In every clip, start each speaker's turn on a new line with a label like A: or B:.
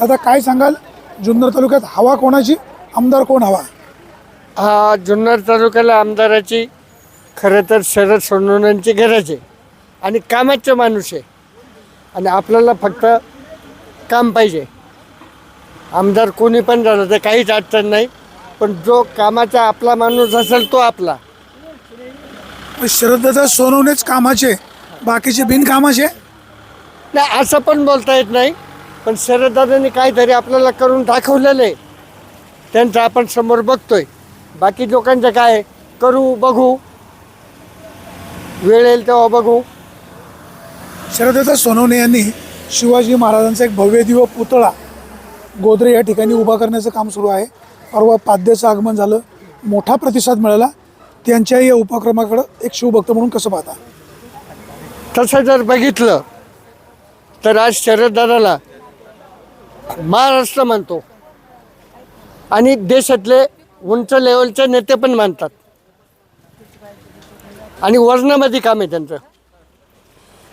A: दादा काय सांगाल? जुन्नर तालुक्यात हवा कोणाची? आमदार कोण हवा?
B: हा जुन्नर तालुक्याला आमदाराची खरं तर शरद सोनवण्यांची गरज आहे आणि कामाचे माणूस आहे. आणि आपल्याला फक्त काम पाहिजे. आमदार कोणी पण झालं तर काहीच अडचण नाही पण जो कामाचा आपला माणूस असेल तो आपला.
A: शरददादा सोनवणेच कामाचे बाकीचे बिनकामाचे?
B: नाही असं पण बोलता येत नाही. पण शरददादांनी काहीतरी आपल्याला करून दाखवलेलं आहे. त्यांचं आपण समोर बघतोय. बाकी लोकांचं काय? करू बघू. वेळ येईल तेव्हा बघू.
A: शरददादा सोनवणे यांनी शिवाजी महाराजांचा एक भव्य दिव्य पुतळा गोदरे या ठिकाणी उभा करण्याचं काम सुरू आहे. परवा पाद्याचं आगमन झालं. मोठा प्रतिसाद मिळाला. त्यांच्या या उपक्रमाकडं एक शिवभक्त म्हणून कसं पाहता?
B: तसं जर बघितलं तर आज शरददादाला महाराष्ट्र मानतो. आणि देशातले उंच लेवलचे नेते पण मानतात. आणि वर्णामध्ये काम आहे त्यांचं.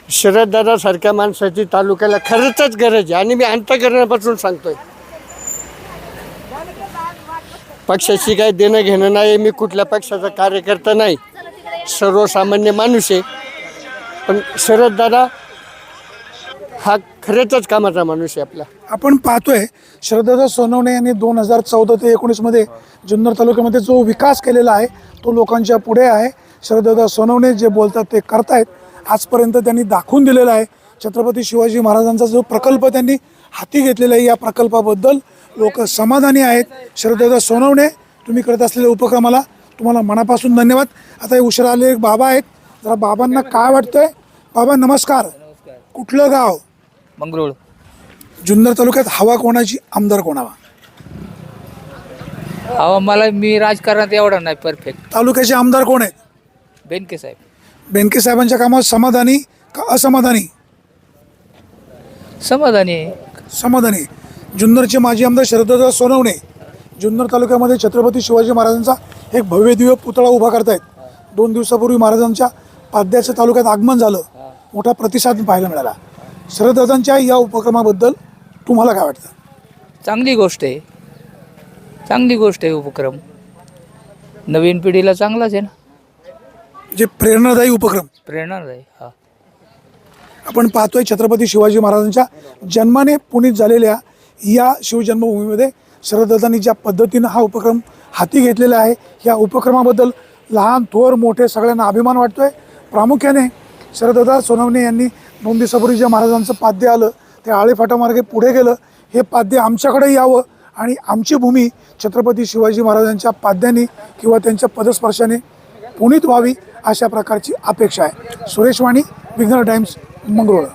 B: शरददादासारख्या माणसाची तालुक्याला खरंच गरज आहे. आणि मी अंतकरणापासून सांगतोय. पक्षाशी काही देणं घेणं नाही मी कुठल्या पक्षाचा कार्यकर्ता नाही. सर्वसामान्य माणूस आहे. पण शरददादा हा खरेच कामाचा माणूस आहे आपला.
A: आपण पाहतोय शरददादा सोनवणे यांनी दोन हजार चौदा ते एकोणीसमध्ये जुन्नर तालुक्यामध्ये जो विकास केलेला आहे तो लोकांच्या पुढे आहे. शरददादा सोनवणे जे बोलतात ते करतायत. आजपर्यंत त्यांनी दाखवून दिलेला आहे. छत्रपती शिवाजी महाराजांचा जो प्रकल्प त्यांनी हाती घेतलेला आहे या प्रकल्पाबद्दल लोक समाधानी आहेत. शरददादा सोनवणे तुम्ही करत असलेल्या उपक्रमाला तुम्हाला मनापासून धन्यवाद. आता हे उशिरा आले एक बाबा आहेत. जरा बाबांना काय वाटतंय? बाबा नमस्कार. कुठलं गाव?
C: मंगरुळ.
A: जुन्नर तालुक्यात हवा कोणाची? आमदार कोणावा?
C: अहो मला मी राजकारणात एवढा नाही परफेक्ट
A: तालुक्याचे आमदार कोण आहेत?
C: बेनके साहेब.
A: बेनके साहेबांच्या कामावर समाधानी का असमाधानी?
C: समाधानी. आहे.
A: समाधानी. जुन्नरचे माजी आमदार शरददादा सोनवणे जुन्नर तालुक्यामध्ये छत्रपती शिवाजी महाराजांचा एक भव्य दिव्य पुतळा उभा करतायत. दोन दिवसापूर्वी महाराजांच्या पाद्याच्या तालुक्यात आगमन झालं. मोठा प्रतिसाद पाहायला मिळाला. शरददादांच्या या उपक्रमाबद्दल तुम्हाला काय वाटतं?
C: चांगली गोष्ट आहे. चांगली गोष्ट आहे उपक्रम. नवीन पिढीला चांगलाच आहे ना.
A: जे प्रेरणादायी उपक्रम.
C: प्रेरणा आहे हा.
A: आपण पाहतोय छत्रपती शिवाजी महाराजांच्या जन्माने पुनीत झालेल्या या शिवजन्मभूमीमध्ये शरददादांनी ज्या पद्धतीनं हा उपक्रम हाती घेतलेला आहे या उपक्रमाबद्दल लहान थोर मोठे सगळ्यांना अभिमान वाटतोय. प्रामुख्याने शरददादा सोनवणे यांनी दोन दिवसापूर्वी जे महाराजांचं पाद्य आलं ते आळेफाटामार्गे पुढे गेलं हे पाद्य आमच्याकडे यावं आणि आमची भूमी छत्रपती शिवाजी महाराजांच्या पाद्याने किंवा त्यांच्या पदस्पर्शाने पुनीत व्हावी अशा प्रकारची अपेक्षा आहे. सुरेश वाणी विघ्न टाइम्स मंगरुळ.